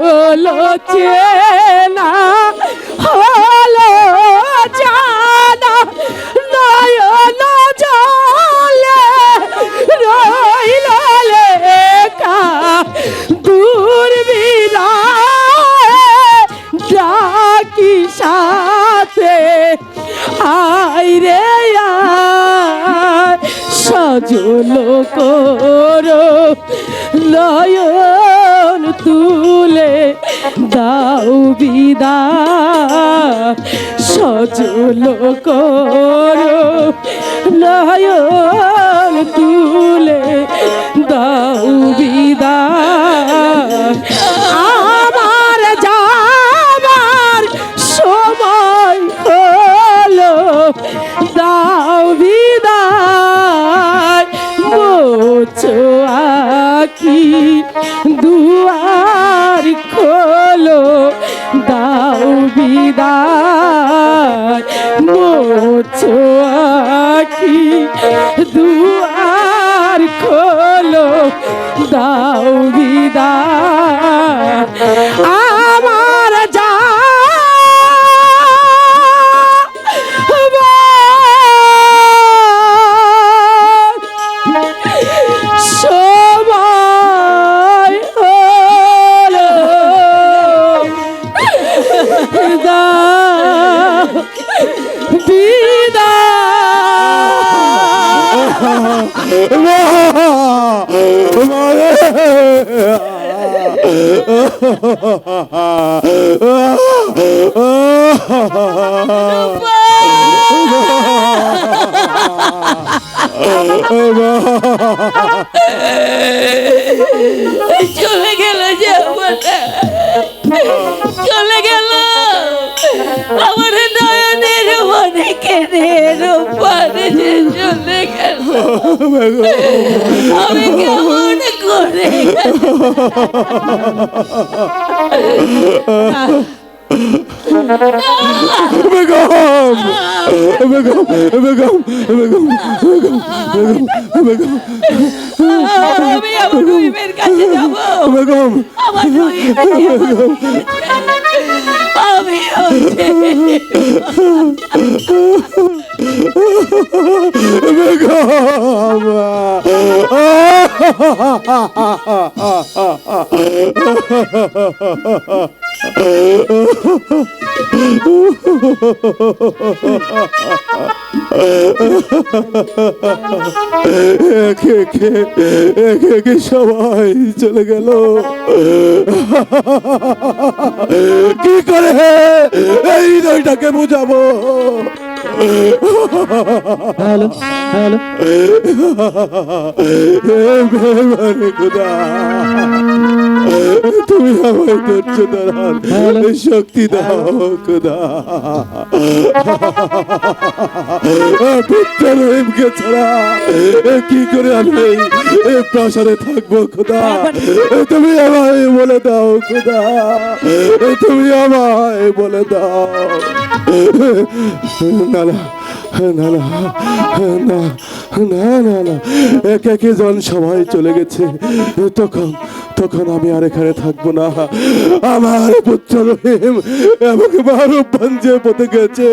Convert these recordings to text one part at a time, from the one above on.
হলো চেয়ে করো নয়ন তুলে দাও বিদা সজল করো নয়ন তুলে do চলে গেল যে চলে গেল। আমার নয়নের মনে কেনে চলে গেল। আমি কেমন করে বেগম বেগম বেগম বেগম বেগম বেগম আমি আমার রহিমের কাছে যাব বেগম আমার রহিমের আমি একে সবাই চলে গেল। কি করে এই হৃদয়টাকে বুঝাবো? হ্যালো হ্যালো তুমি আমায় ধৈর্য ধরার শক্তি দাও, খুদা। পুত্র রহিমকে ছাড়া কি করে আমি প্রাসাদে থাকব খুদা তুমি আমায় বলে দাও, খুদা। তুমি আমায় বলে দাও না না না একে একে জন সবাই চলে গেছে। তখন তখন আমি আর এখানে থাকব না। আমার পুত্র রহিম আমাকে যে পথে গেছে,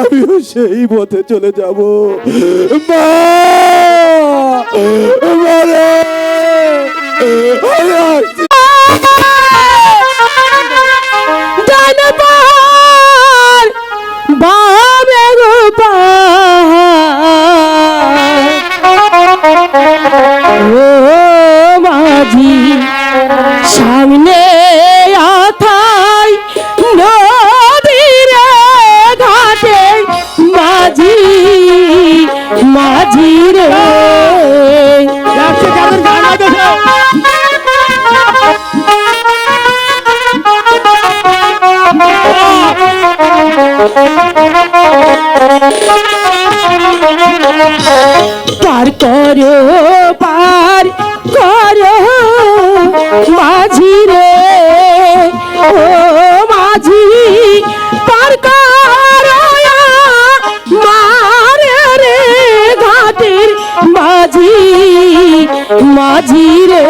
আমিও সেই পথে চলে যাব। মা! মারে! মাঝি সামনে ঘাটে মাঝি মাঝি রে। করো মাঝি রে।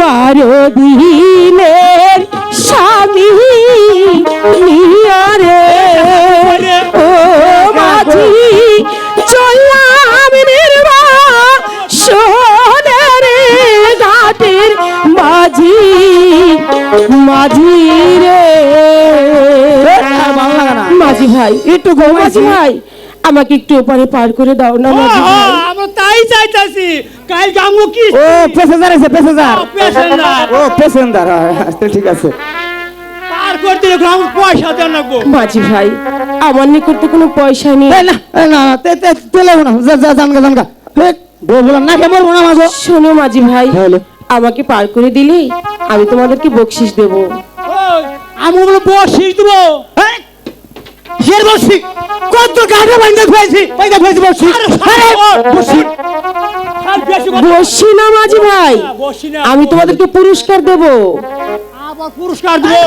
বারো দিনের মাঝি রে মাঝি ভাই একটু গো মাঝি ভাই। আমাকে একটু ওপারে পার করে দাও না মাঝি ভাই। আমরা তাই চাইতাছি। কাল কি? ও প্যাসেঞ্জার আছে প্যাসেঞ্জার ও প্যাসেঞ্জার আচ্ছা ঠিক আছে। পার করতে গ্রাম পয়সা দেন লাগবো। মাঝি ভাই আমার নিকট তো কোনো পয়সা নেই। না না না, তে তে তেলে না। যা যা জানগা জানগা। বউ বললাম না কেমন না মাগো শোনো মাঝি ভাই। হ্যালো আমাকে পার করে দিলে আমি তোমাদেরকে বকশিস দেব। আমি বলে বসিস দেবো। কত গাড়ি বাইন্দা বাইন্দা বসি না। মাঝি ভাই। আমি তোমাদেরকে পুরস্কার দেব। আবার পুরস্কার দেবো।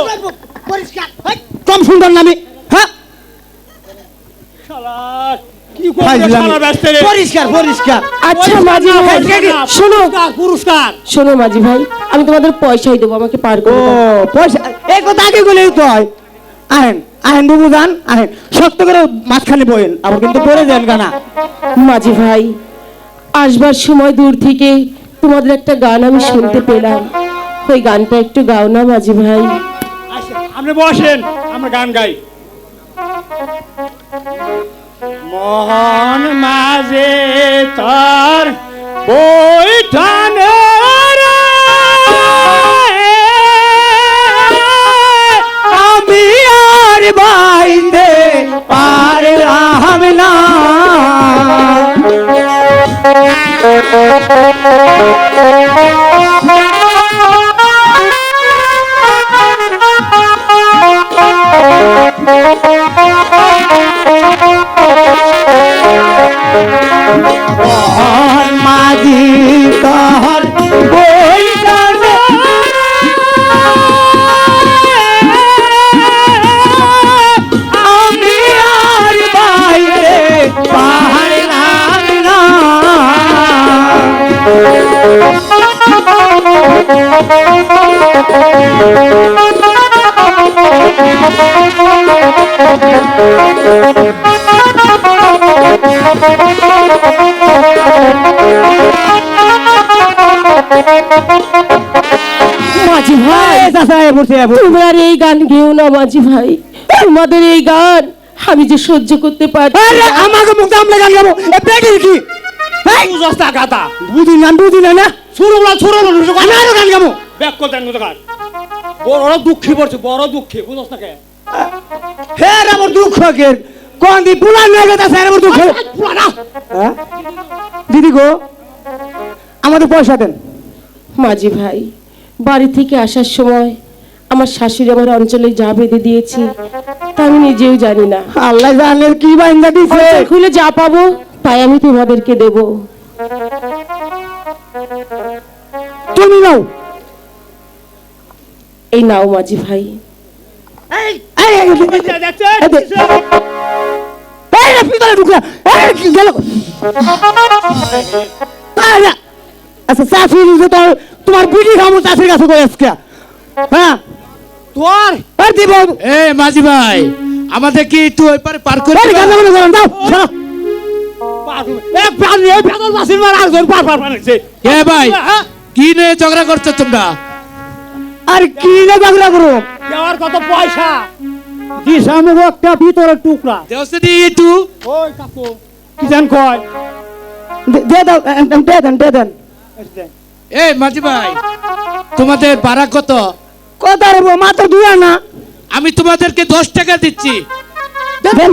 কম সুন্দর নামি হ্যাঁ। শালা? পরিষ্কার পরিষ্কার। আচ্ছা মাঝি ভাই। শোনো। পুরস্কার, পুরস্কার। শোনো মাঝি ভাই আমি তোমাদের পয়সাই দেবো আমাকে পার করে দাও। পয়সা। এই কথা আগে বলেই তো হয়। আহেন আহেন বুবু যান আহেন। শক্ত করে মাঝখানে বইন আবার কিন্তু পড়ে যান গানা। মাঝি ভাই আসবার সময় দূর থেকে তোমাদের একটা গান আমি শুনতে পেলাম। ওই গানটা একটু গাও না মাঝি ভাই। আপনি বসেন আমরা গান গাই। মোহন মাঝে তার বৈঠানে মাঝি ভাই এই গান গেও না মাঝি ভাই। তোমাদের এই গান আমি যে সহ্য করতে আরে আমাকে মুখ গান গাবো। পেটের কি? বুঝস্তা গাতা বুঝি না বুঝি না না। আমি গান গাবো। ব্যাক করতেন গান। বড় দুঃখী পড়ছে বড় দুঃখী বুঝস্তা কে? হে আমার দুঃখ কে? কোন দি পুলান হয়ে গেছে স্যার আমার দুঃখ। হ্যাঁ? দিদি গো আমাদের পয়সা দেন। মাঝি ভাই বাড়ি থেকে আসার সময় আমার শাশুড়ি আমার অঞ্চলে যা বেঁধে দিয়েছে তা আমি নিজেও জানি না আল্লাহ জানে কি বাইন্দা দিছে খুলে যা পাবো তাই আমি তোমাদেরকে দেব তুমি নাও এই নাও মাঝি ভাই এই এই, এই, এই, এই, দেখছেন এই দে। এই রে পিতলে ঢুকলা এই কি গেল আচ্ছা চাষি যে তোর তোমার বিড়ি খামো চাষির কাছে কই আজকে? হ্যাঁ? তোর? আর দিব এ মাঝি ভাই আমাদের কি একটু ওই পারে পার করে গান গান গান দাও শোনো এ ভাই? কি নিয়ে ঝগড়া করছ তোমরা? আর কি না বাগলা করো? দেওয়ার কত পয়সা? আমাকে একটা ভিতরের টুকরা। দেওসে দি একটু। ওই কাকু কি জান কয়? দে- দাও দে দেন দে দেন। এ মাঝি ভাই তোমাদের ভাড়া কত? কত মাত্র দুই আনা। আমি তোমাদেরকে দশ টাকা দিচ্ছি। এটাও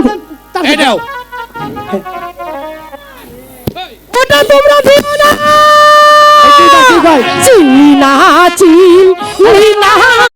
এই নাও। ওটা তোমরা দিও না। এই, ঠিক আছে, ঠিক আছে। চিনি না চিনি না।